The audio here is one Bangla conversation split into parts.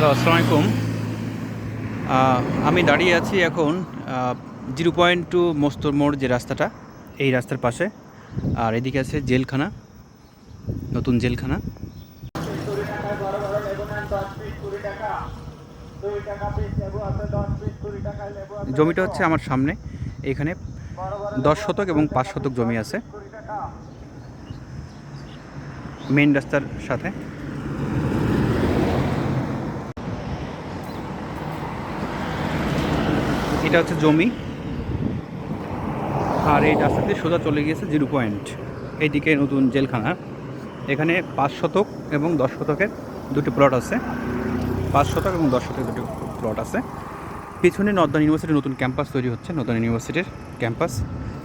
হ্যালো আসসালামু আলাইকুম আমি দাঁড়িয়ে আছি এখন জিরো পয়েন্ট টু মস্তর মোড় যে রাস্তাটা, এই রাস্তার পাশে। আর এদিকে আছে জেলখানা, নতুন জেলখানা। জমিটা হচ্ছে আমার সামনে, এখানে দশ শতক এবং পাঁচ শতক জমি আছে। মেন রাস্তার সাথে। এটা হচ্ছে জমি। আর এই রাস্তাতে সোজা চলে গিয়েছে জিরো পয়েন্ট। এইদিকে নতুন জেলখানা। এখানে পাঁচ শতক এবং দশ শতকের দুটি প্লট আছে। পাঁচ শতক এবং দশ শতকের দুটি প্লট আছে। পিছনে নর্দার্ন ইউনিভার্সিটির নতুন ক্যাম্পাস তৈরি হচ্ছে, নর্দার্ন ইউনিভার্সিটির ক্যাম্পাস।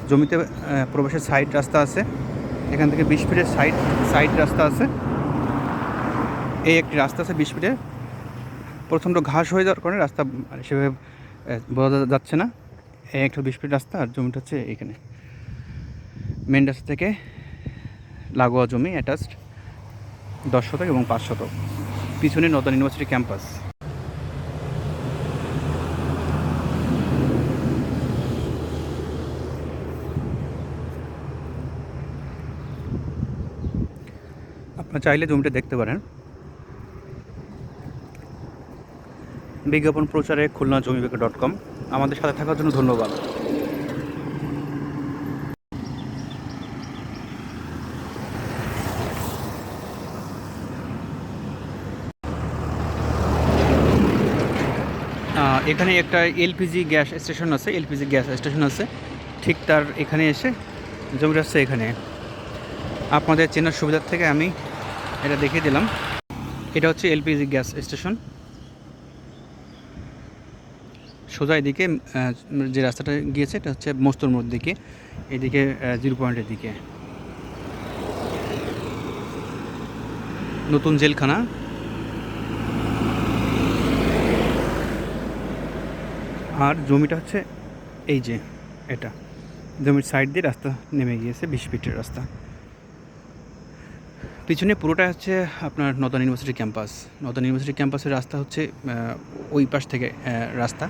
জমিতে প্রবেশের সাইড রাস্তা আছে। এখান থেকে বিশ ফিটের সাইড সাইড রাস্তা আছে। এই একটি রাস্তা আছে বিশ ফিটে প্রচণ্ড ঘাস হয়ে যাওয়ার কারণে রাস্তা মানে সেভাবে বোঝা যাচ্ছে না? একটা বিশ ফিট রাস্তা আর জমিটা হচ্ছে এইখানে মেন রাস্তা থেকে লাগোয়া জমি অ্যাটাচড দশ শতক এবং পাঁচ শতক। পিছনে নর্দার্ন ইউনিভার্সিটি ক্যাম্পাস আপনারা চাইলে জমিটা দেখতে পারেন। বিজ্ঞাপন প্রচারে খুলনা জমি ডট কম। আমাদের সাথে থাকার জন্য ধন্যবাদ। এখানে একটা এলপিজি গ্যাস স্টেশন আছে, এলপিজি গ্যাস স্টেশন আছে। ঠিক তার এখানে এসে জমিটা হচ্ছে এখানে। আপনাদের চেনার সুবিধার থেকে আমি এটা দেখিয়ে দিলাম। এটা হচ্ছে এলপিজি গ্যাস স্টেশন। সোজা এদিকে যে রাস্তাটা গিয়েছে এটা হচ্ছে মস্তর মোড় দিকে, এদিকে জিরো পয়েন্টের দিকে। নতুন জেলখানা। আর জমিটা হচ্ছে এই যে, এটা। জমির সাইড দিয়ে রাস্তা নেমে গিয়েছে, বিশ ফিটের রাস্তা। পিছনে পুরোটা হচ্ছে আপনার northern university campus. Northern university ক্যাম্পাসের রাস্তা হচ্ছে ওই পাশ থেকে রাস্তা।